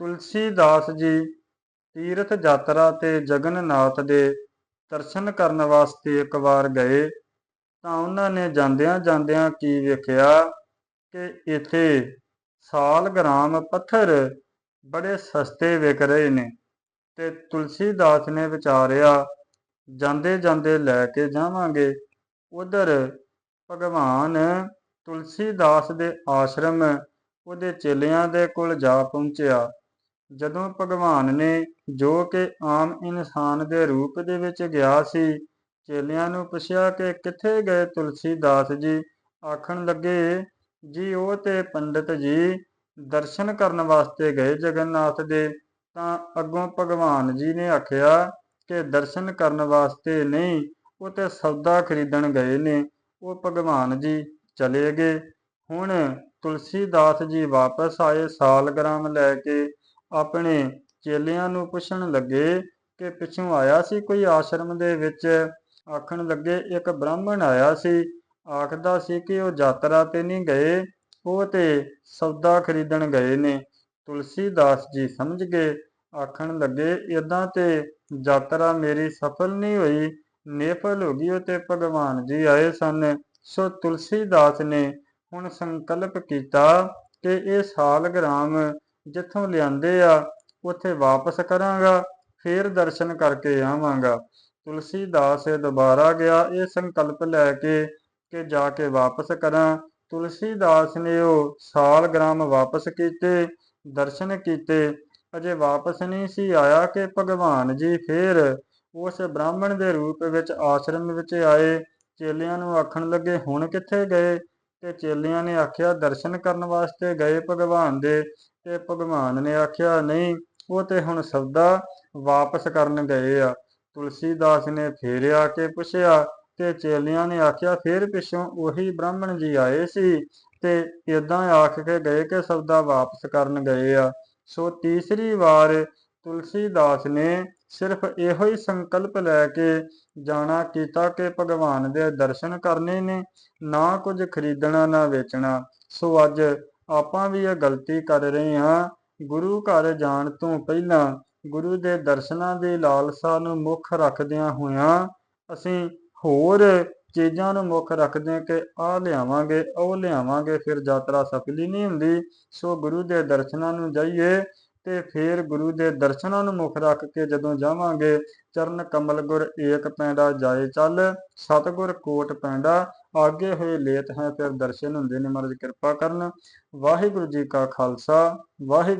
ਤੁਲਸੀਦਾਸ ਜੀ ਤੀਰਥ ਯਾਤਰਾ ਤੇ ਜਗਨਨਾਥ ਦੇ ਦਰਸ਼ਨ ਕਰਨ ਵਾਸਤੇ ਇੱਕ ਵਾਰ ਗਏ ਤਾਂ ਉਹਨਾਂ ਨੇ ਜਾਂਦਿਆਂ ਜਾਂਦਿਆਂ ਕੀ ਵੇਖਿਆ ਕਿ ਇੱਥੇ ਸਾਲਗ੍ਰਾਮ ਪੱਥਰ ਬੜੇ ਸਸਤੇ ਵਿਕ ਰਹੇ ਨੇ ਤੇ ਤੁਲਸੀਦਾਸ ਨੇ ਵਿਚਾਰਿਆ, ਜਾਂਦੇ ਜਾਂਦੇ ਲੈ ਕੇ ਜਾਵਾਂਗੇ। ਉਧਰ ਭਗਵਾਨ ਤੁਲਸੀਦਾਸ ਦੇ ਆਸ਼ਰਮ ਉਹਦੇ ਚੇਲਿਆਂ ਦੇ ਕੋਲ ਜਾ ਪਹੁੰਚਿਆ। ਜਦੋਂ ਭਗਵਾਨ ਨੇ ਜੋ ਕਿ ਆਮ ਇਨਸਾਨ ਦੇ ਰੂਪ ਦੇ ਵਿੱਚ ਗਿਆ ਸੀ, ਚੇਲਿਆਂ ਨੂੰ ਪੁੱਛਿਆ ਕਿ ਕਿੱਥੇ ਗਏ ਤੁਲਸੀਦਾਸ ਜੀ? ਆਖਣ ਲੱਗੇ, ਜੀ, ਉਹ ਤੇ ਪੰਡਿਤ ਜੀ ਦਰਸ਼ਨ ਕਰਨ ਵਾਸਤੇ ਗਏ ਜਗਨਨਾਥ ਦੇ। ਤਾਂ ਅੱਗੋਂ ਭਗਵਾਨ ਜੀ ਨੇ ਆਖਿਆ ਕਿ ਦਰਸ਼ਨ ਕਰਨ ਵਾਸਤੇ ਨਹੀਂ, ਉਹ ਤੇ ਸੌਦਾ ਖਰੀਦਣ ਗਏ ਨੇ। ਉਹ ਭਗਵਾਨ ਜੀ ਚਲੇ ਗਏ। ਹੁਣ ਤੁਲਸੀਦਾਸ ਜੀ ਵਾਪਸ ਆਏ ਸਾਲਗ੍ਰਾਮ ਲੈ ਕੇ ਆਪਣੇ ਚੇਲਿਆਂ ਨੂੰ ਪੁੱਛਣ ਲੱਗੇ ਕਿ ਪਿੱਛੋਂ ਆਇਆ ਸੀ ਕੋਈ ਆਸ਼ਰਮ ਦੇ ਵਿੱਚ? ਆਖਣ ਲੱਗੇ, ਇੱਕ ਬ੍ਰਾਹਮਣ ਆਇਆ ਸੀ। ਆਖਦਾ ਸੀ ਕਿ ਉਹ ਯਾਤਰਾ ਤੇ ਨਹੀਂ ਗਏ, ਉਹ ਤੇ ਸੌਦਾ ਖਰੀਦਣ ਗਏ ਨੇ। ਤੁਲਸੀਦਾਸ ਜੀ ਸਮਝ ਗਏ। ਆਖਣ ਲੱਗੇ ਇਦਾਂ ਤੇ ਯਾਤਰਾ ਮੇਰੀ ਸਫਲ ਨਹੀਂ ਹੋਈ। ਨੇਫਲ ਹੋ ਗਈ ਉਹ ਤੇ ਭਗਵਾਨ ਜੀ ਆਏ ਸਨ। ਸੋ ਤੁਲਸੀਦਾਸ ਨੇ ਹੁਣ ਸੰਕਲਪ ਕੀਤਾ ਕਿ ਇਹ ਸਾਲਗ੍ਰਾਮ ਜਿੱਥੋਂ ਲਿਆਂਦੇ ਆ, ਉੱਥੇ ਵਾਪਸ ਕਰਾਂਗਾ, ਫੇਰ ਦਰਸ਼ਨ ਕਰਕੇ ਆਵਾਂਗਾ। ਤੁਲਸੀਦਾਸ ਦੁਬਾਰਾ ਗਿਆ, ਇਹ ਸੰਕਲਪ ਲੈ ਕੇ ਕਿ ਜਾ ਕੇ ਵਾਪਸ ਕਰਾਂ। ਤੁਲਸੀਦਾਸ ਨੇ ਉਹ ਸਾਲ ਗ੍ਰਾਮ ਵਾਪਸ ਕੀਤੇ, ਦਰਸ਼ਨ ਕੀਤੇ। ਅਜੇ ਵਾਪਸ ਨਹੀਂ ਸੀ ਆਇਆ ਕਿ ਭਗਵਾਨ ਜੀ ਫੇਰ ਉਸ ਬ੍ਰਾਹਮਣ ਦੇ ਰੂਪ ਵਿੱਚ ਆਸ਼ਰਮ ਵਿੱਚ ਆਏ। ਚੇਲਿਆਂ ਨੂੰ ਆਖਣ ਲੱਗੇ, ਹੁਣ ਕਿੱਥੇ ਗਏ? ਤੇ ਚੇਲਿਆਂ ਨੇ ਆਖਿਆ, ਦਰਸ਼ਨ ਕਰਨ ਵਾਸਤੇ ਗਏ ਭਗਵਾਨ ਦੇ ਤੇ ਭਗਵਾਨ ਨੇ ਆਖਿਆ, ਨਹੀਂ, ਉਹ ਤੇ ਹੁਣ ਸਬਦਾ ਵਾਪਸ ਕਰਨ ਗਏ ਆ। ਤੁਲਸੀਦਾਸ ਨੇ ਫੇਰ ਆ ਕੇ ਪੁੱਛਿਆ ਤੇ ਚੇਲਿਆਂ ਨੇ ਆਖਿਆ, ਫੇਰ ਪਿੱਛੋਂ ਉਹੀ ਬ੍ਰਾਹਮਣ ਜੀ ਆਏ ਸੀ ਤੇ ਇਦਾਂ ਆਖ ਕੇ ਗਏ ਕਿ ਸਬਦਾ ਵਾਪਸ ਕਰਨ ਗਏ ਆ। ਸੋ ਤੀਸਰੀ ਵਾਰ ਤੁਲਸੀਦਾਸ ਨੇ ਸਿਰਫ ਇਹੋ ਹੀ ਸੰਕਲਪ ਲੈ ਕੇ ਜਾਣਾ, ਕੀਤਾ ਕਿ ਭਗਵਾਨ ਦੇ ਦਰਸ਼ਨ ਕਰਨੇ ਨੇ, ਨਾ ਕੁਝ ਖਰੀਦਣਾ, ਨਾ ਵੇਚਣਾ। ਸੋ ਅੱਜ ਆਪਾਂ ਵੀ ਇਹ ਗਲਤੀ ਕਰ ਰਹੇ ਹਾਂ। ਗੁਰੂ ਘਰ ਜਾਣ ਤੋਂ ਪਹਿਲਾਂ ਗੁਰੂ ਦੇ ਦਰਸ਼ਨਾਂ ਦੀ ਲਾਲਸਾ ਨੂੰ ਮੁੱਖ ਰੱਖਦਿਆਂ ਹੋਇਆਂ ਅਸੀਂ ਹੋਰ ਚੀਜ਼ਾਂ ਨੂੰ ਮੁੱਖ ਰੱਖਦੇ ਕਿ ਆਹ ਲਿਆਵਾਂਗੇ, ਉਹ ਲਿਆਵਾਂਗੇ, ਫਿਰ ਯਾਤਰਾ ਸਫਲੀ ਨਹੀਂ ਹੁੰਦੀ। ਸੋ ਗੁਰੂ ਦੇ ਦਰਸ਼ਨਾਂ ਨੂੰ ਜਾਈਏ। ਤੇ ਫਿਰ ਗੁਰੂ ਦੇ ਦਰਸ਼ਨਾਂ ਨੂੰ ਮੁੱਖ ਰੱਖ ਕੇ ਜਦੋਂ ਜਾਵਾਂਗੇ, ਚਰਨ ਕਮਲ ਗੁਰ ਏਕ ਪੈਂਡਾ ਜਾਏ ਚੱਲ, ਸਤਗੁਰ ਕੋਟ ਪੈਂਡਾ, ਆਗੇ ਹੋਏ ਲੇਤ ਹੈ ਫਿਰ ਦਰਸ਼ਨ ਹੁੰਦੇ ਨੇ ਮਹਾਰਾਜ ਕਿਰਪਾ ਕਰਨ। ਵਾਹਿਗੁਰੂ ਜੀ ਕਾ ਖਾਲਸਾ ਵਾਹਿਗੁਰੂ